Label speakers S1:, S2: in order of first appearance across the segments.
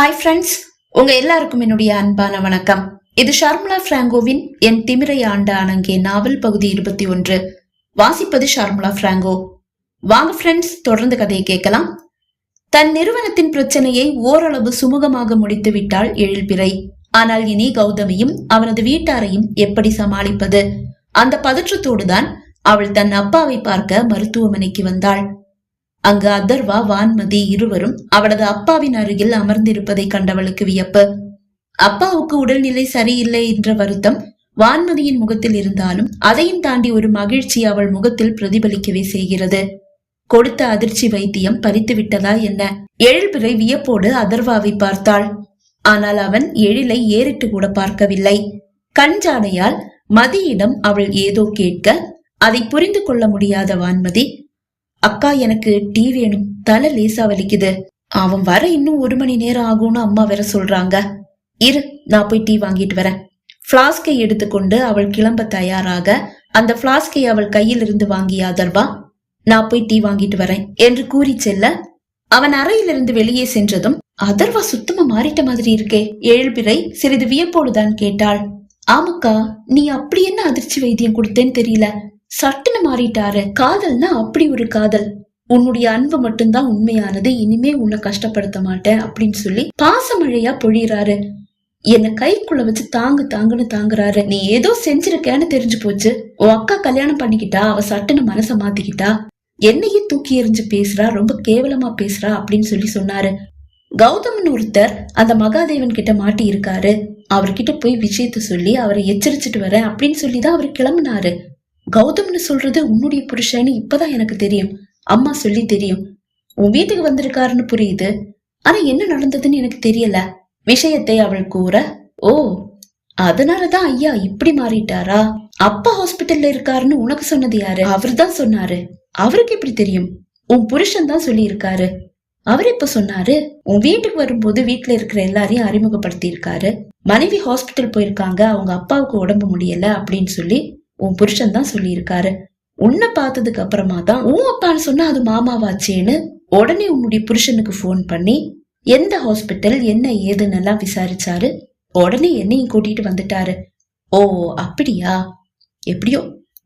S1: Hi friends உங்க எல்லாருக்கும் என்னுடைய அன்பான வணக்கம். இது ஷர்மிளா பிராங்கோவின் என் திமிரை ஆண்ட அணங்கே நாவல் பகுதி இருபத்தி ஒன்று. வாசிப்பது ஷர்மிளா பிராங்கோ. வாங்க ஃப்ரெண்ட்ஸ் தொடர்ந்து கதையை கேட்கலாம். தன் நிறுவனத்தின் பிரச்சனையை ஓரளவு சுமூகமாக முடித்து விட்டாள் எழில்பிறை ஆனால் இனி கௌதமியும் அவனது வீட்டாரையும் எப்படி சமாளிப்பது? அந்த பதற்றத்தோடுதான் அவள் தன் அப்பாவை பார்க்க மருத்துவமனைக்கு வந்தாள். அங்கு அதர்வா வான்மதி இருவரும் அவளது அப்பாவின் அருகில் அமர்ந்திருப்பதை கண்டவளுக்கு வியப்பு. அப்பாவுக்கு உடல்நிலை சரியில்லை என்ற வருத்தம் வான்மதியின் முகத்தில் இருந்தாலும் அதையும் தாண்டி ஒரு மகிழ்ச்சி அவள் முகத்தில் பிரதிபலிக்கவே செய்கிறது. கொடுத்த அதிர்ச்சி வைத்தியம் பறித்து விட்டதா என்ன எழில்பிறை வியப்போடு அதர்வாவை பார்த்தாள். ஆனால் அவன் எழிலை ஏறிட்டு கூட பார்க்கவில்லை. கஞ்சாடையால் மதியிடம் அவள் ஏதோ கேட்க அதை புரிந்து கொள்ள முடியாத வான்மதி அக்கா எனக்கு டீ வேணும். தலை லேசா வலிக்குது. அவன் வர இன்னும் ஒரு மணி நேரம் ஆகும்னு அம்மா வேற சொல்றாங்க. இரு நான் போய் டீ வாங்கிட்டு வரேன். பிளாஸ்கை எடுத்துக்கொண்டு அவள் கிளம்ப தயாராக அந்த பிளாஸ்கை அவள் கையில் இருந்து வாங்கிய அதர்வா நான் போய் டீ வாங்கிட்டு வரேன் என்று கூறி செல்ல அவன் அறையிலிருந்து வெளியே சென்றதும் அதர்வா சுத்தமா மாறிட்ட மாதிரி இருக்கே. ஏழ்பிறை சிறிது வியப்போடுதான் கேட்டாள். ஆமாக்கா நீ அப்படி என்ன அதிர்ச்சி வைத்தியம் கொடுத்தேன்னு தெரியல. சட்டுன்னு மாறிட்டாரு. காதல்னா அப்படி ஒரு காதல். உன்னுடைய அன்பு மட்டும்தான் உண்மையானது. இனிமே உன்னை கஷ்டப்படுத்த மாட்டேன் அப்படின்னு சொல்லி பாசமழையா பொழியறாரு. என்ன கைக்குள்ள வச்சு தாங்கு தாங்குன்னு தாங்குறாரு. நீ ஏதோ செஞ்சிருக்கேன்னு தெரிஞ்சு போச்சு. உன் அக்கா கல்யாணம் பண்ணிக்கிட்டா அவ சட்டுன்னு மனசை மாத்திக்கிட்டா. என்னையே தூக்கி எறிஞ்சு பேசுறா ரொம்ப கேவலமா பேசுறா அப்படின்னு சொல்லி சொன்னாரு. கௌதமன் ஒருத்தர் அந்த மகாதேவன் கிட்ட மாட்டி இருக்காரு அவர்கிட்ட போய் விஷயத்த சொல்லி அவரை எச்சரிச்சிட்டு வரேன் அப்படின்னு சொல்லி தான் அவர் கிளம்புனாரு. கௌதம்னு சொல்றது உன்னுடைய புருஷன்னு இப்பதான் எனக்கு தெரியும். அம்மா சொல்லி தெரியும். உன் வீட்டுக்கு வந்திருக்காருன்னு புரியுது. ஆனா என்ன நடந்ததுன்னு எனக்கு தெரியல. விஷயத்தை அவள் கூற ஓ அதனாலதான் ஐயா இப்படி மாறிட்டாரா? அப்பா ஹாஸ்பிட்டல்ல இருக்காருன்னு உனக்கு சொன்னது யாரு? அவர்தான் சொன்னாரு. அவருக்கு எப்படி தெரியும்? உன் புருஷன் தான் சொல்லி இருக்காரு அவர் இப்ப சொன்னாரு? உன் வீட்டுக்கு வரும்போது வீட்டுல இருக்கிற எல்லாரையும் அறிமுகப்படுத்தி இருக்காரு மனைவி ஹாஸ்பிட்டல் போயிருக்காங்க. அவங்க அப்பாவுக்கு உடம்பு முடியல அப்படின்னு சொல்லி உன் புருஷன் தான் சொல்லியிருக்காரு. உன்னை பார்த்ததுக்கு அப்புறமா தான் உன் அப்பான்னு சொன்னா அது மாமாவாச்சேன்னு உடனே உன்னுடைய புருஷனுக்கு ஃபோன் பண்ணி எந்த ஹாஸ்பிட்டல் என்ன ஏதுன்னு எல்லாம் விசாரிச்சாரு. உடனே என்னையும் கூட்டிட்டு வந்துட்டாரு. ஓ அப்படியா? எப்படியோ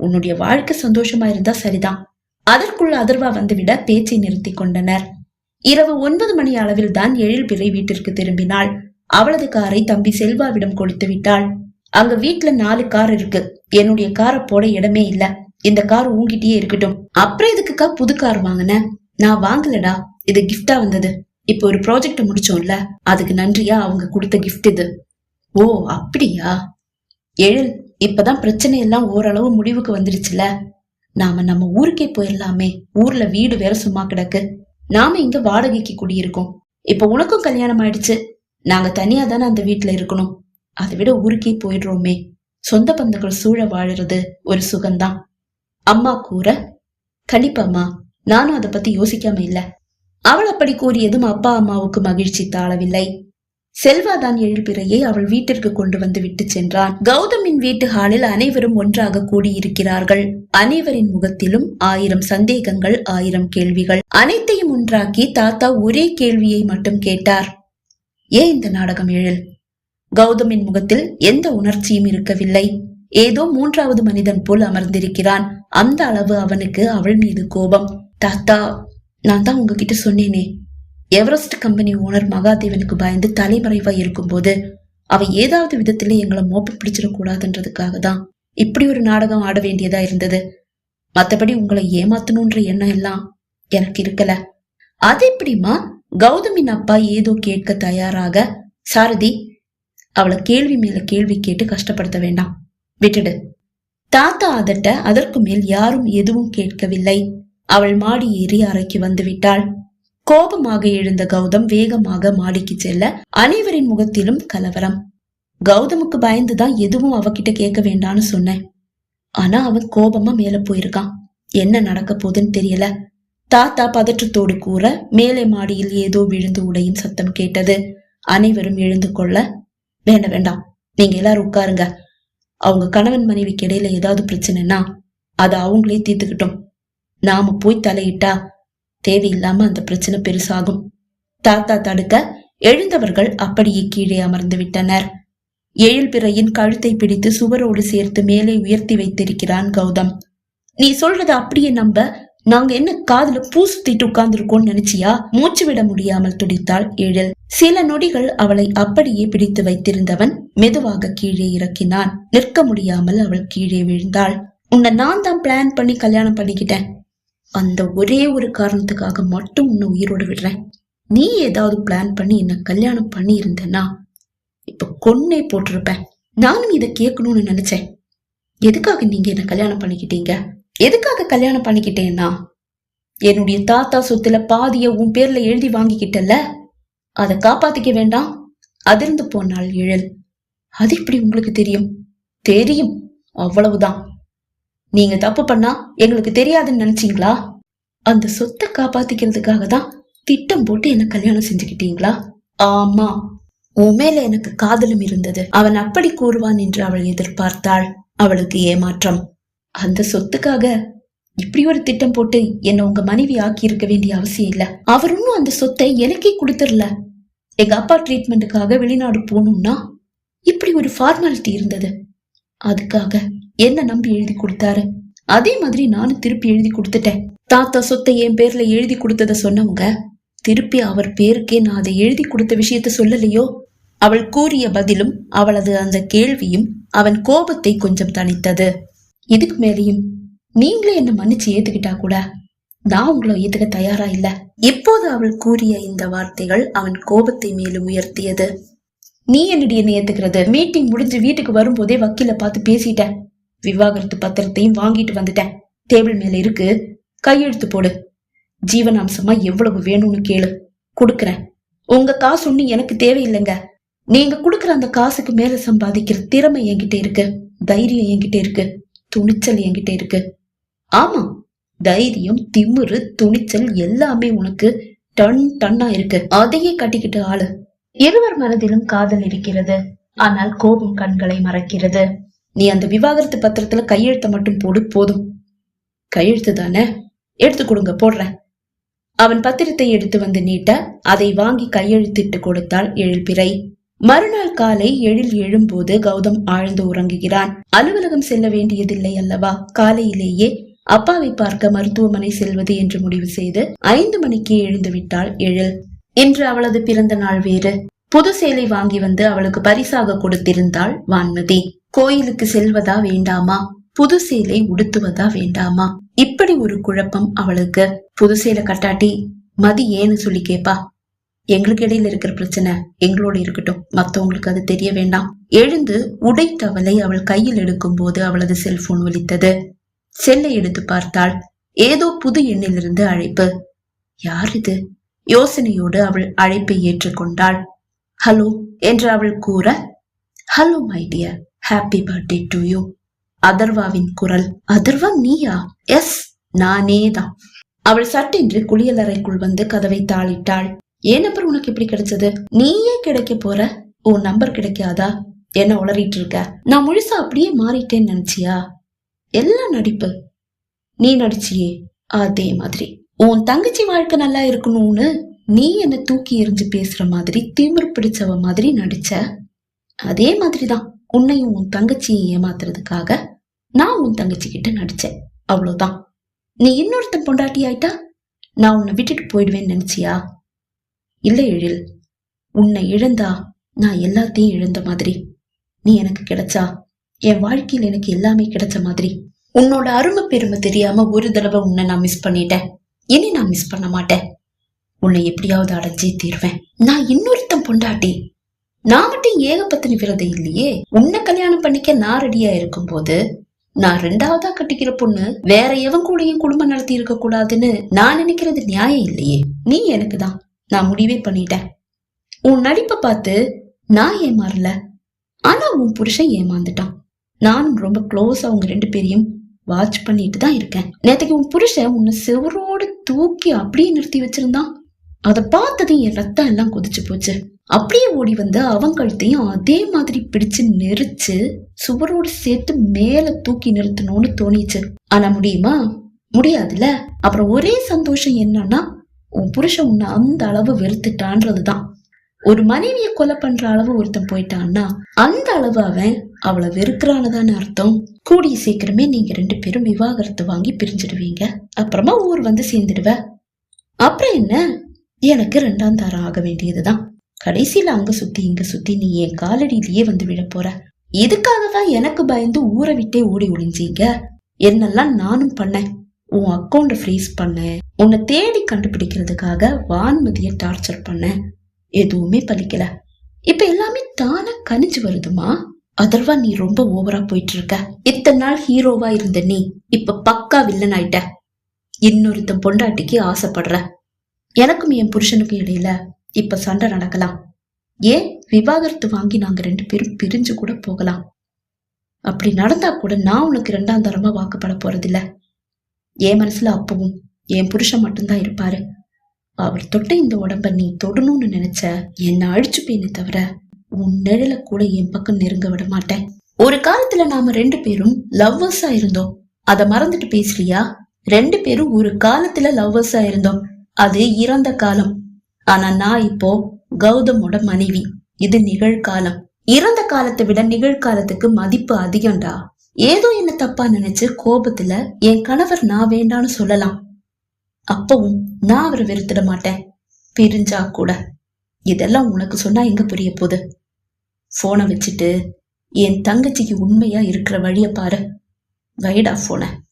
S1: உன்னுடைய வாழ்க்கை சந்தோஷமா இருந்தா சரிதான். அதற்குள்ள அதர்வா வந்துவிட பேச்சை நிறுத்தி கொண்டனர். இரவு ஒன்பது மணி அளவில் தான் எழில்பிறை வீட்டிற்கு திரும்பினாள். அவளது காரை தம்பி செல்வாவிடம் கொடுத்து விட்டாள். அங்க வீட்ல நாலு கார் இருக்கு. என்னுடைய காரை போட இடமே இல்ல. இந்த கார் ஊங்கிட்டே இருக்கட்டும். அப்புறம் எதுக்குக்கா புது கார் வாங்கின? நான் வாங்கலடா. இது கிஃப்டா வந்தது. இப்போ ஒரு ப்ராஜெக்ட் முடிச்சோம்ல. அதுக்கு நன்றியா அவங்க கொடுத்த கிஃப்ட் இது. ஓ அப்படியா? எழில் இப்பதான் பிரச்சனை எல்லாம் ஓரளவு முடிவுக்கு வந்துருச்சுல. நாம நம்ம ஊருக்கே போயிடலாமே ஊர்ல வீடு வேற சும்மா கிடக்கு. நாம இங்க வாடகைக்கு குடியிருக்கோம். இப்ப உனக்கும் கல்யாணம் ஆயிடுச்சு நாங்க தனியா தானே அந்த வீட்டுல இருக்கணும். அதை விட ஊருக்கே போயிடுறோமே. சொந்த பந்தங்கள் சூழ வாழறது ஒரு சுகம்தான். அம்மா கூற கண்டிப்பாம்மா நானும் அதை பத்தி யோசிக்காம இல்ல. அவள் அப்படி கூறியதும் அப்பா அம்மாவுக்கு மகிழ்ச்சி தாழவில்லை. செல்வாதான் எழுப்பிறையை அவள் வீட்டிற்கு கொண்டு வந்து விட்டு சென்றான். கௌதமின் வீட்டு ஹாலில் அனைவரும் ஒன்றாக கூடியிருக்கிறார்கள். அனைவரின் முகத்திலும் ஆயிரம் சந்தேகங்கள் ஆயிரம் கேள்விகள். அனைத்தையும் ஒன்றாக்கி தாத்தா ஒரே கேள்வியை மட்டும் கேட்டார். ஏன் இந்த நாடகம் எழில்? கௌதமின் முகத்தில் எந்த உணர்ச்சியும் இருக்கவில்லை. ஏதோ மூன்றாவது மனிதன் போல் அமர்ந்திருக்கிறான். அந்த அளவு அவனுக்கு அவள் மீது கோபம். தாத்தா நான் தான் உங்ககிட்ட சொன்னேனே. எவரெஸ்ட் கம்பெனி ஓனர் மகாதேவனுக்கு பயந்து தலைமறைவா இருக்கும்போது அவ ஏதாவது விதத்துல எங்களை மோப்ப பிடிச்சிடக்கூடாதுன்றதுக்காக தான் இப்படி ஒரு நாடகம் ஆட வேண்டியதா இருந்தது. மத்தபடி உங்களை ஏமாத்தணுன்ற எண்ணம் எல்லாம் எனக்கு இருக்கல. அது எப்படிமா கௌதமின் அப்பா ஏதோ கேட்க தயாராக சாரதி அவளை கேள்வி மேல கேள்வி கேட்டு கஷ்டப்படுத்த வேண்டாம். விட்டுடு. தாத்தா அதட்ட அதற்கு மேல் யாரும் எதுவும் கேட்கவில்லை. அவள் மாடி ஏறி அறைக்கு வந்து விட்டாள். கோபமாக எழுந்த கௌதம் வேகமாக மாடிக்கு செல்ல அனைவரின் முகத்திலும் கலவரம். கௌதமுக்கு பயந்துதான் எதுவும் அவகிட்ட கேட்க வேண்டாம்னு சொன்னேன். ஆனா அவன் கோபமா மேல போயிருக்கான். என்ன நடக்க போகுதுன்னு தெரியல. தாத்தா பதற்றத்தோடு கூற மேலே மாடியில் ஏதோ விழுந்து உடையும் சத்தம் கேட்டது. அனைவரும் எழுந்து கொள்ள வேண்டாம் வேண்டாம். நீங்க எல்லாரும் உட்காருங்க. அவங்க கணவன் மனைவிக்கு இடையில ஏதாவது பிரச்சனைனா அதை அவங்களே தீர்த்துக்கிட்டோம். நாம போய் தலையிட்டா தேவையில்லாம அந்த பிரச்சனை பெருசாகும். தாத்தா தடுக்க எழுந்தவர்கள் அப்படியே கீழே அமர்ந்து விட்டனர். எழில்பிறையின் கழுத்தை பிடித்து சுவரோடு சேர்த்து மேலே உயர்த்தி வைத்திருக்கிறான் கௌதம். நீ சொல்றத அப்படியே நம்ப நாங்க என்ன காதுல பூ சுத்திட்டு உட்கார்ந்துருக்கோம்னு நினைச்சியா? மூச்சு விட முடியாமல் துடித்தாள் ஏழில். சில நொடிகள் அவளை அப்படியே பிடித்து வைத்திருந்தவன் மெதுவாக கீழே இறக்கினான். நிற்க முடியாமல் அவள் கீழே விழுந்தாள். உன்னை நான் தான் பிளான் பண்ணி கல்யாணம் பண்ணிக்கிட்டேன். அந்த ஒரே ஒரு காரணத்துக்காக மட்டும் உன்னை உயிரோடு விடுறேன். நீ ஏதாவது பிளான் பண்ணி என்ன கல்யாணம் பண்ணி இருந்தேன்னா இப்ப கொன்னே போட்டிருப்பேன். நானும் இதை கேட்கணும்னு நினைச்சேன். எதுக்காக நீங்க என்ன கல்யாணம் பண்ணிக்கிட்டீங்க? எதுக்காக கல்யாணம் பண்ணிக்கிட்டேன்னா என்னுடைய தாத்தா சொத்துல பாதிய உன் பேர்ல எழுதி வாங்கிக்கிட்டல்ல? அதை காப்பாத்திக்க வேண்டாம். அதிர்ந்து போனாள் எழில் அது இப்படி உங்களுக்கு தெரியும்? தெரியும். அவ்வளவுதான். நீங்க தப்பு பண்ணா எங்களுக்கு தெரியாதுன்னு நினைச்சீங்களா? அந்த சொத்தை காப்பாத்திக்கிறதுக்காக தான் திட்டம் போட்டு என்ன கல்யாணம் செஞ்சுக்கிட்டீங்களா? ஆமா. உன் மேல எனக்கு காதலும் இருந்தது. அவன் அப்படி கூறுவான் என்று அவள் எதிர்பார்த்தாள். அவளுக்கு ஏமாற்றம். அந்த சொத்துக்காக இப்படி ஒரு திட்டம் போட்டு என்ன உங்க மனைவி ஆக்கி இருக்க வேண்டிய அவசியம் இல்ல. அவர் இன்னும் அந்த சொத்தை எனக்கே கொடுத்துடல. எங்க அப்பா ட்ரீட்மெண்ட்டுக்காக வெளிநாடு போகணும்னா இப்படி ஒரு ஃபார்மாலிட்டி இருந்தது. அதுக்காக என்ன நம்பி எழுதி கொடுத்தாரு? அதே மாதிரி நானும் திருப்பி எழுதி கொடுத்துட்டேன். தாத்தா சொத்தை என் பேர்ல எழுதி கொடுத்தத சொன்னவங்க திருப்பி அவர் பேருக்கே நான் அதை எழுதி கொடுத்த விஷயத்த சொல்லலையோ? அவள் கூறிய பதிலும் அவளது அந்த கேள்வியும் அவன் கோபத்தை கொஞ்சம் தணித்தது. இதுக்கு மேலேயும் நீங்களே என்ன மன்னிச்சு ஏத்துக்கிட்டா கூட நான் உங்களை ஏத்துக்க தயாரா இல்ல. இப்போது அவள் கூறிய இந்த வார்த்தைகள் அவன் கோபத்தை மேலும் உயர்த்தியது. நீ என்னடி என்ன ஏத்துக்கிறது. மீட்டிங் முடிஞ்சு வீட்டுக்கு வரும்போதே வக்கீல பார்த்து பேசிட்டேன். விவாகரத்து பத்திரத்தையும் வாங்கிட்டு வந்துட்டேன். டேபிள் மேல இருக்கு. கையெழுத்து போடு. ஜீவனாம்சமா எவ்வளவு வேணும்னு கேளு. கொடுக்குறேன். உங்க காசு ஒண்ணு எனக்கு தேவையில்லைங்க. நீங்க கொடுக்குற அந்த காசுக்கு மேல சம்பாதிக்கிற திறமை என்கிட்ட இருக்கு. தைரியம் என்கிட்ட இருக்கு. துணிச்சல் என்கிட்ட இருக்கு. ஆமா தைரியம் திமிரு துணிச்சல் எல்லாமே உனக்கு டன் டன்னா இருக்கு. அதையே கட்டிக்கிட்டு ஆளு. இருவர் மனதிலும் காதல் இருக்கிறது. ஆனால் கோபம் கண்களை மறக்கிறது. நீ அந்த விவாகரத்து பத்திரத்துல கையெழுத்த மட்டும் போடு போதும். கையெழுத்து தானே? எடுத்து கொடுங்க போடுறேன். அவன் பத்திரத்தை எடுத்து வந்து நீட்ட அதை வாங்கி கையெழுத்திட்டு கொடுத்தாள் எழில்பிறை மறுநாள் காலை எழில் எழும்போது கௌதம் ஆழ்ந்து உறங்குகிறான். அலுவலகம் செல்ல வேண்டியதில்லை அல்லவா? காலையிலேயே அப்பாவை பார்க்க மருத்துவமனை செல்வது என்று முடிவு செய்து ஐந்து மணிக்கு எழுந்து விட்டாள் எழில். இன்று அவளது பிறந்த நாள் வேறு. புது சேலை வாங்கி வந்து அவளுக்கு பரிசாக கொடுத்திருந்தாள் வான்மதி. கோயிலுக்கு செல்வதா வேண்டாமா? புது சேலை உடுத்துவதா வேண்டாமா? இப்படி ஒரு குழப்பம் அவளுக்கு. புது சேலை கட்டாட்டி மதி ஏன்னு சொல்லி கேப்பா? எங்களுக்கு இடையில இருக்கிற பிரச்சனை எங்களோட இருக்கட்டும். மத்தவங்களுக்கு அது தெரிய வேண்டாம். எழுந்து உடைத்தவளை அவள் கையில் எடுக்கும் போது அவளது செல்போன் ஒலித்தது செல்லை எடுத்து பார்த்தாள். ஏதோ புது எண்ணிலிருந்து அழைப்பு. யார் இது? யோசனையோடு அவள் அழைப்பை ஏற்றுக்கொண்டாள். ஹலோ என்று அவள் கூற hello my dear happy birthday to you அதர்வாவின் குரல் அதர்வா நீயா? எஸ் நானே தான் அவள் சட்டென்று குளியலறைக்குள் வந்து கதவை தாளிட்டாள். ஏன் நம்பர் உனக்கு எப்படி கிடைச்சது? நீயே கிடைக்க போற? உன் நம்பர் கிடைக்காதா? என்ன உளறிட்டு இருக்க? நான் முழுசா அப்படியே மாறிட்டேன்னு நினைச்சியா? எல்லாம் நடிப்பு. நீ நடிச்சியே. அதே மாதிரி. உன் தங்கச்சி வாழ்க்கை நல்லா இருக்கணும்னு நீ என்ன தூக்கி எறிஞ்சு பேசுற மாதிரி திமிர் பிடிச்சவ மாதிரி நடிச்ச. அதே மாதிரிதான் உன்னையும் உன் தங்கச்சியை ஏமாத்துறதுக்காக நான் உன் தங்கச்சி கிட்ட நடிச்சேன். அவ்வளவுதான். நீ இன்னொருத்தன் பொண்டாட்டி ஆயிட்டா நான் உன்னை விட்டுட்டு போயிடுவேன்னு நினைச்சியா? இல்லை எழில் உன்னை இழந்தா நான் எல்லாத்தையும் இழந்த மாதிரி. நீ எனக்கு கிடைச்சா என் வாழ்க்கையில் எனக்கு எல்லாமே கிடைச்ச மாதிரி. உன்னோட அருமை பெருமை தெரியாம ஒரு தடவை உன்னை நான் மிஸ் பண்ணிட்டேன். இனி நான் மிஸ் பண்ண மாட்டேன். உன்னை எப்படியாவது அடைஞ்சே தீர்வேன். நான் இன்னொருத்தன் பொண்டாட்டி. நான் மட்டும் ஏகப்பத்தின விரதம் இல்லையே. உன்னை கல்யாணம் பண்ணிக்க நான் ரெடியா இருக்கும்போது நான் ரெண்டாவதா கட்டிக்கிற பொண்ணு வேற எவன் கூடயும் குடும்பம் நடத்தி இருக்க கூடாதுன்னு நான் நினைக்கிறது நியாயம் இல்லையே. நீ எனக்கு தான். நான் முடிவே பண்ணிட்டேன். உன் நடிப்பை பார்த்து நான் ஏமாறல. ஆனா உன் புருஷன் ஏமாந்துட்டான். நானும் ரொம்ப க்ளோஸா அவங்க ரெண்டு பேரையும் வாட்ச் பண்ணிட்டு தான் இருக்கேன். நேற்றுக்கு உன் புருஷன் உன்னை செவரோடு தூக்கி அப்படியே நிறுத்தி வச்சிருந்தான். அதை பார்த்ததும் என் ரத்தம் எல்லாம் கொதிச்சு போச்சு. அப்படியே ஓடி வந்து அவன் கழுத்தையும் அதே மாதிரி பிடிச்சு நெரிச்சு சுவரோடு சேர்த்து மேல தூக்கி நிறுத்தணும்னு தோணிச்சு. ஆனா முடியுமா? முடியாதுல்ல? அப்புறம் ஒரே சந்தோஷம் என்னன்னா உன் புருஷன் உன்னை அந்த அளவு வெறுத்துட்டான்றதுதான். ஒரு மனைவியை கொலை பண்ற அளவு ஒருத்தன் போயிட்டான்னா அந்த அளவு அவன் அவளை வெறுக்கிறானதான அர்த்தம். கூடிய சீக்கிரமே நீங்க ரெண்டு பேரும் விவாகரத்து வாங்கி பிரிஞ்சிடுவீங்க. அப்புறமா ஊர் வந்து சேர்ந்துடுவ. அப்புறம் என்ன? எனக்கு ரெண்டாம் தாரம் ஆக வேண்டியதுதான். கடைசியில அங்க சுத்தி இங்க சுத்தி நீ என் காலடியிலேயே வந்து விட போற. இதுக்காக தான் எனக்கு பயந்து ஊரை விட்டே ஓடி ஒளிஞ்சீங்க. என்னெல்லாம் நானும் பண்ணேன். உன் அக்கௌண்ட ஃப்ரீஸ் பண்ணேன். உன்னை தேடி கண்டுபிடிக்கிறதுக்காக வான்மதியை டார்ச்சர் பண்ண எதுவுமே பலிக்கல. இப்ப எல்லாமே தானா கனிஞ்சு வருதுமா? அதர்வா நீ ரொம்ப ஓவரா போயிட்டு இருக்க இத்தனை நாள் ஹீரோவா இருந்த நீ இப்ப பக்கா வில்லன் ஆயிட்ட. இன்னொருத்தன் பொண்டாட்டிக்கு ஆசைப்படுற. எனக்கும் என் புருஷனுக்கும் இடையில இப்ப சண்டை நடக்கலாம். ஏன்? விவாகரத்து வாங்கி நாங்க ரெண்டு பேரும் பிரிஞ்சு கூட போகலாம். அப்படி நடந்தா கூட நான் உனக்கு ரெண்டாம் தரமா வாக்குப்பட போறதில்ல. என் மனசுல அப்பவும் என் புருஷன் மட்டும்தான் இருப்பாரு. அவர் தொட்ட இந்த உடம்ப நீ தொடணும்னு நினைச்ச என்ன அழிச்சுப்பேனே தவிர உன் நிழல கூட என் பக்கம் நெருங்க விட மாட்டேன். ஒரு காலத்துல நாம ரெண்டு பேரும் லவ்வர்ஸா இருந்தோம். அத மறந்துட்டு பேசலியா ரெண்டு பேரும் ஒரு காலத்துல லவ்வர்ஸா இருந்தோம். அது இறந்த காலம். ஆனா நான் இப்போ கௌதமோட மனைவி. இது நிகழ்காலம். இறந்த காலத்தை விட நிகழ்காலத்துக்கு மதிப்பு அதிகம்டா. ஏதோ என்ன தப்பா நினைச்சு கோபத்துல என் கணவர் நான் வேண்டான்னு சொல்லலாம். அப்பவும் நான் அவரை வெறுத்துட மாட்டேன். பிரிஞ்சா கூட. இதெல்லாம் உனக்கு சொன்னா எங்க புரிய போகுது? போனை வச்சுட்டு என் தங்கச்சிக்கு உண்மையா இருக்கிற வழிய பாரு. வைடா போன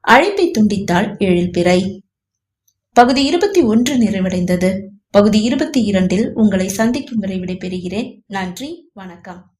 S1: அழைப்பை துண்டித்தாள் எழில்பிறை பகுதி இருபத்தி ஒன்று நிறைவடைந்தது. பகுதி இருபத்தி இரண்டில் உங்களை சந்திக்கும் வரை விடைபெறுகிறேன். நன்றி வணக்கம்.